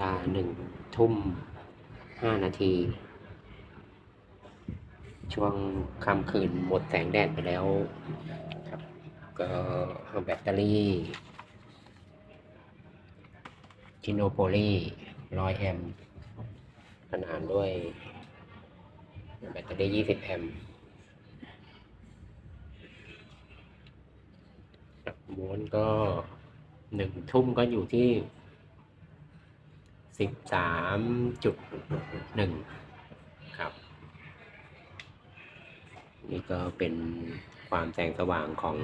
ลาหนึ่งทุ่มห้านาที ช่วงค่ำคืนหมดแสงแดดไปแล้วครับ ก็แบตเตอรี่จิโนโพลีร้อยแอมป์ขนานด้วย แบตเตอรี่ยี่สิบแอมป์จับม้วนก็หนึ่งทุ่มก็อยู่ที่ สิบสามจุดหนึ่งครับ นี่ก็เป็นความแสงสว่างของ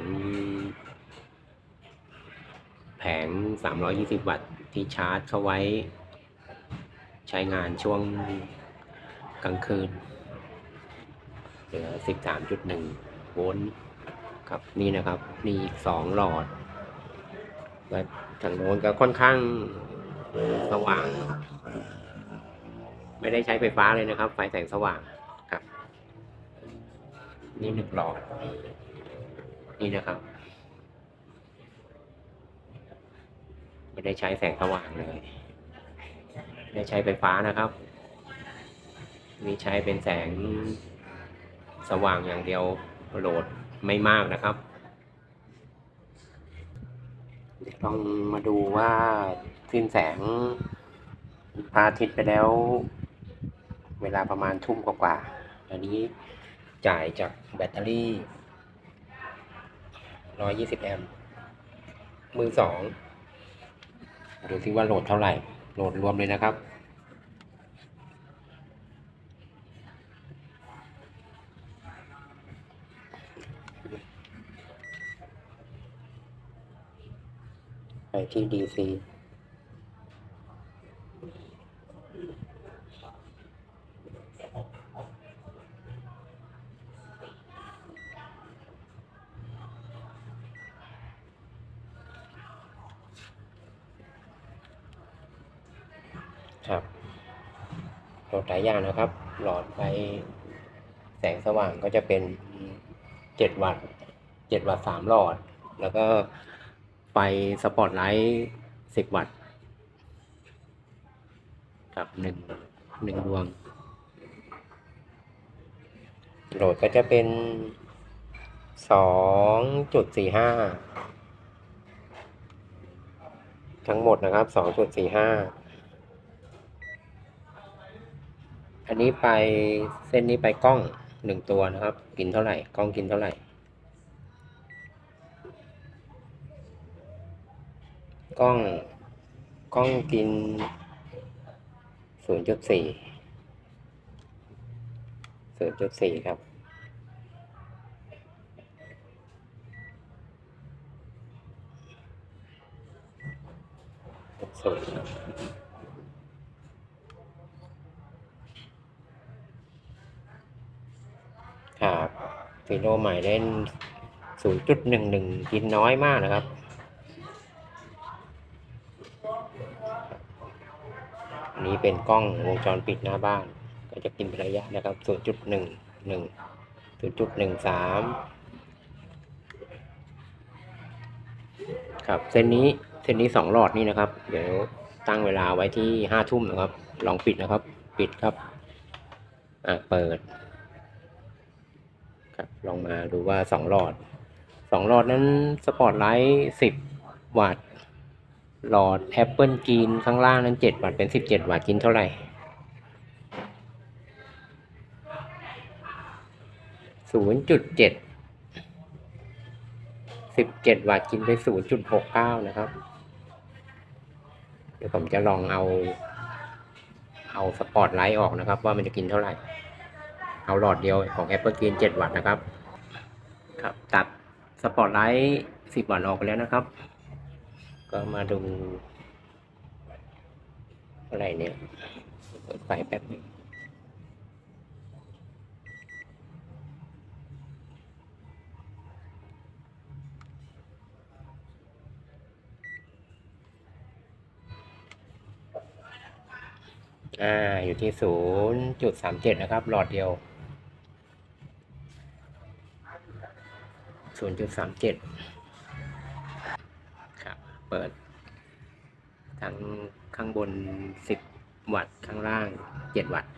แผง 320 วัตต์ที่ชาร์จเข้าไว้ ใช้งานช่วงกลางคืนเหลือ 13.1 โวลต์ครับนี่นะครับ นี่อีก 2 หลอดและทางโน้นก็ค่อนข้าง สว่าง ไม่ได้ใช้ไฟฟ้าเลยนะครับ ไฟแสงสว่างครับ นี่หนึ่งหลอดนี่นะครับ ไม่ได้ใช้แสงสว่างเลยไม่ได้ใช้ไฟฟ้านะครับนี่ใช้เป็นแสงสว่างอย่างเดียวโหลดไม่มากนะครับลองมาดูว่า สิ้นแสงพระอาทิตย์ไปแล้ว เวลาประมาณทุ่มกว่าๆอันนี้จ่ายจากแบตเตอรี่ 120 แอมป์มือสองดูซิว่าโหลดเท่าไหร่ โหลดรวมเลยนะครับ ไปที่ DC ครับโหลดหลายอย่างนะครับ หลอดไฟแสงสว่างก็จะเป็น7วัตต์7วัตต์3หลอด แล้วก็ไฟสปอตไลท์10วัตต์ครับหนึ่งหนึ่งดวง โหลดก็จะเป็น2.45ทั้งหมดนะครับ2.45อัันนี้ไปเส้นนี้ไปกล้องหนึ่งตัวนะครับ กินเท่าไหร่กล้องกินเท่าไหร่กล้องกล้องกินศูนย์จุดสี่ศูนย์จุดสี่ครับศูนย์ ครับฟีโนใหม่เล่น 0.11 กินน้อยมากนะครับ นี้เป็นกล้องวงจรปิดหน้าบ้าน ก็จะกินเป็นระยะนะครับ 0.11 0.13 ครับ เส้นนี้เส้นนี้สองหลอดนี่นะครับ เดี๋ยวตั้งเวลาไว้ที่ห้าทุ่มนะครับ ลองปิดนะครับ ปิดครับ อะ เปิด ครับ ลองมาดูว่าสองหลอดสองหลอดนั้นสปอตไลท์สิบวัตต์หลอดแอปเปิลกินข้างล่างนั้นเจ็ดวัตต์เป็นสิบเจ็ดวัตต์กินเท่าไหร่ ศูนย์จุดเจ็ดสิบเจ็ดวัตต์กินไปศูนย์จุดหกเก้านะครับ เดี๋ยวผมจะลองเอา เอาสปอตไลท์ออกนะครับ ว่ามันจะกินเท่าไหร่ เอาหลอดเดียวของ Apple Green 7 วัตต์นะครับ ครับ ตัดสปอตไลท์10 วัตต์ออกไปแล้วนะครับ ก็มาดูอะไรเนี่ยเปิดไฟแป๊บนึงอ่า อยู่ที่ 0.37 นะครับ หลอดเดียว 0.37ครับ เปิด ทั้งข้างบน10วัตต์ ข้างล่าง7วัตต์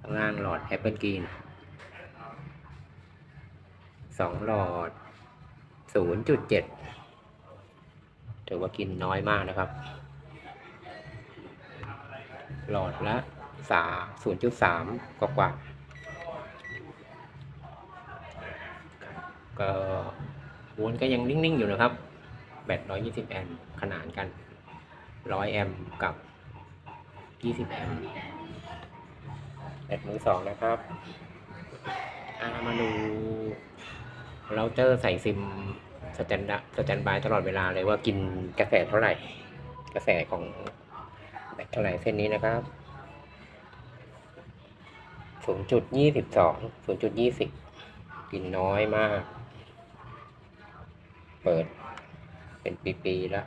ข้างล่างหลอด Apple Green สองหลอด0.7ถือว่ากินน้อยมากนะครับ หลอดละสา0.3กว่ากว่า ก็วนก็ยังนิ่ง ๆ อยู่นะครับ แบต 120 แอมป์ขนานกัน 100 แอมป์กับ 20 แอมป์แบตมือสองนะครับามาดูเราเตอใส่ซิมสแตนดสแตนบายตลอดเวลาเลยว่ากินกระแสเท่าไหร่ กระแสของแบตเท่าไหร่เส้นนี้นะครับ 0.22 0.20 กินน้อยมาก เปิด เป็นปีๆแล้ว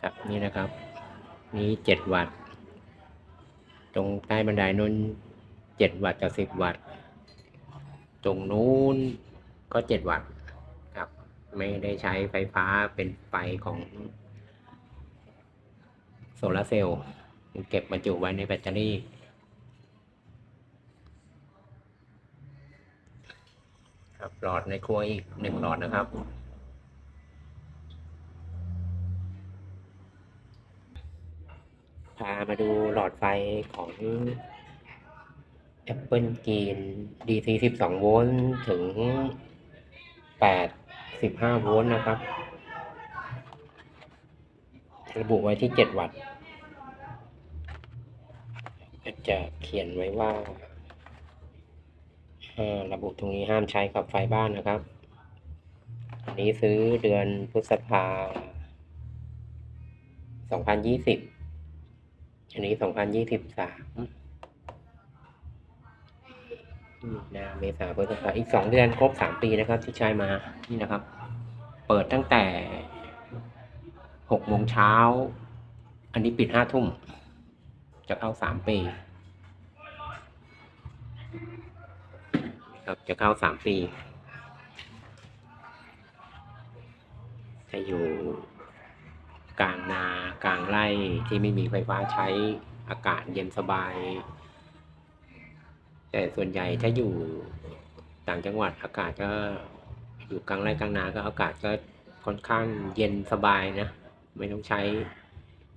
ครับนี่นะครับ นี่เจ็ดวัตต์ตรงใต้บันไดนู้นเจ็ดวัตต์กับสิบวัตต์ตรงนู้นก็เจ็ดวัตต์ครับ ไม่ได้ใช้ไฟฟ้าเป็นไฟของโซลาร์เซลล์เก็บบรรจุไว้ในแบตเตอรี่ ครับหลอดในครัวอีกหนึ่งหลอดนะครับ พามาดูหลอดไฟของ Apple Green DC 12 โวลต์ถึง 85 โวลต์นะครับ ระบุไว้ที่ 7 วัตต์จะเขียนไว้ว่า ระบุตรงนี้ห้ามใช้กับไฟบ้านนะครับ อันนี้ซื้อเดือนพฤษภา 2020 อันนี้ 2023นะเมษาพฤษภาอีก 2 เดือนครบ 3 ปีนะครับ ที่ใช้มา นี่นะครับ เปิดตั้งแต่6โมงเช้า อันนี้ปิด5ทุ่ม จะเข้า 3 ปี ครับ จะเข้า3ปี จะอยู่กลางนากลางไร่ที่ไม่มีไฟฟ้าใช้อากาศเย็นสบาย แต่ส่วนใหญ่ถ้าอยู่ต่างจังหวัดอากาศก็อยู่กลางไร่กลางนาก็อากาศก็ค่อนข้างเย็นสบายนะ ไม่ต้องใช้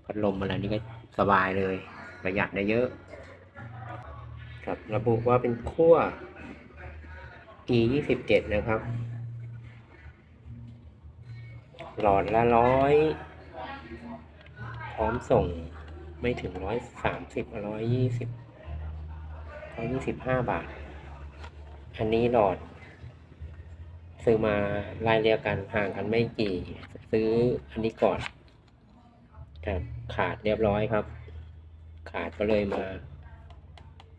พัดลมอะไรนี่ก็สบายเลย ประหยัดได้เยอะ ครับระบุว่าเป็นขั้ว e 2 7นะครับ หลอดละร้อยพร้อมส่งไม่ถึงร้อยสามสิบร้อยยี่สิบร้อยยี่สิบห้าบาท อันนี้หลอด ซื้อมาไล่เรียกกันห่างกันไม่กี่ ซื้ออันนี้ก่อนครับขาดเรียบร้อยครับ ขาดก็เลยมา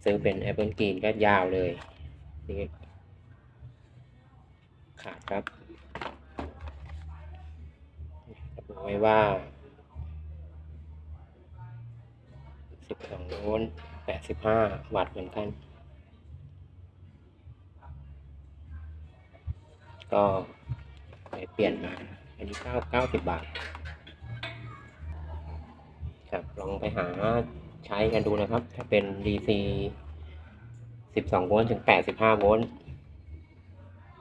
ซื้อเป็น Apple Green ก็ยาวเลยนี่ ขาดครับระบุไว้ว่า12โวลต์85วัตต์เหมือนกัน ก็ไปเปลี่ยนมา อันนี้9 90บาท ครับ ลองไปหาใช้กันดูนะครับ ถ้าเป็น DC 12 โวลต์ถึง 85 โวลต์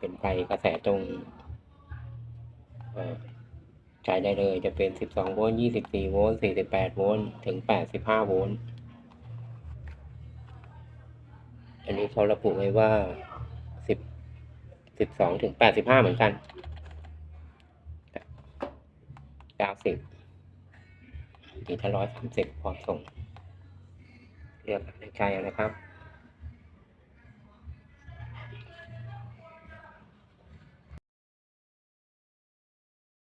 เป็นไฟกระแสตรงใช้ได้เลยจะเป็น 12 โวลต์ 24 โวลต์ 48 โวลต์ ถึง 85 โวลต์ อันนี้เขาระบุไว้ว่า 10 12 ถึง 85 เหมือนกัน 90ทีถ้า130 พร้อมส่ง เลือกในใจนะครับ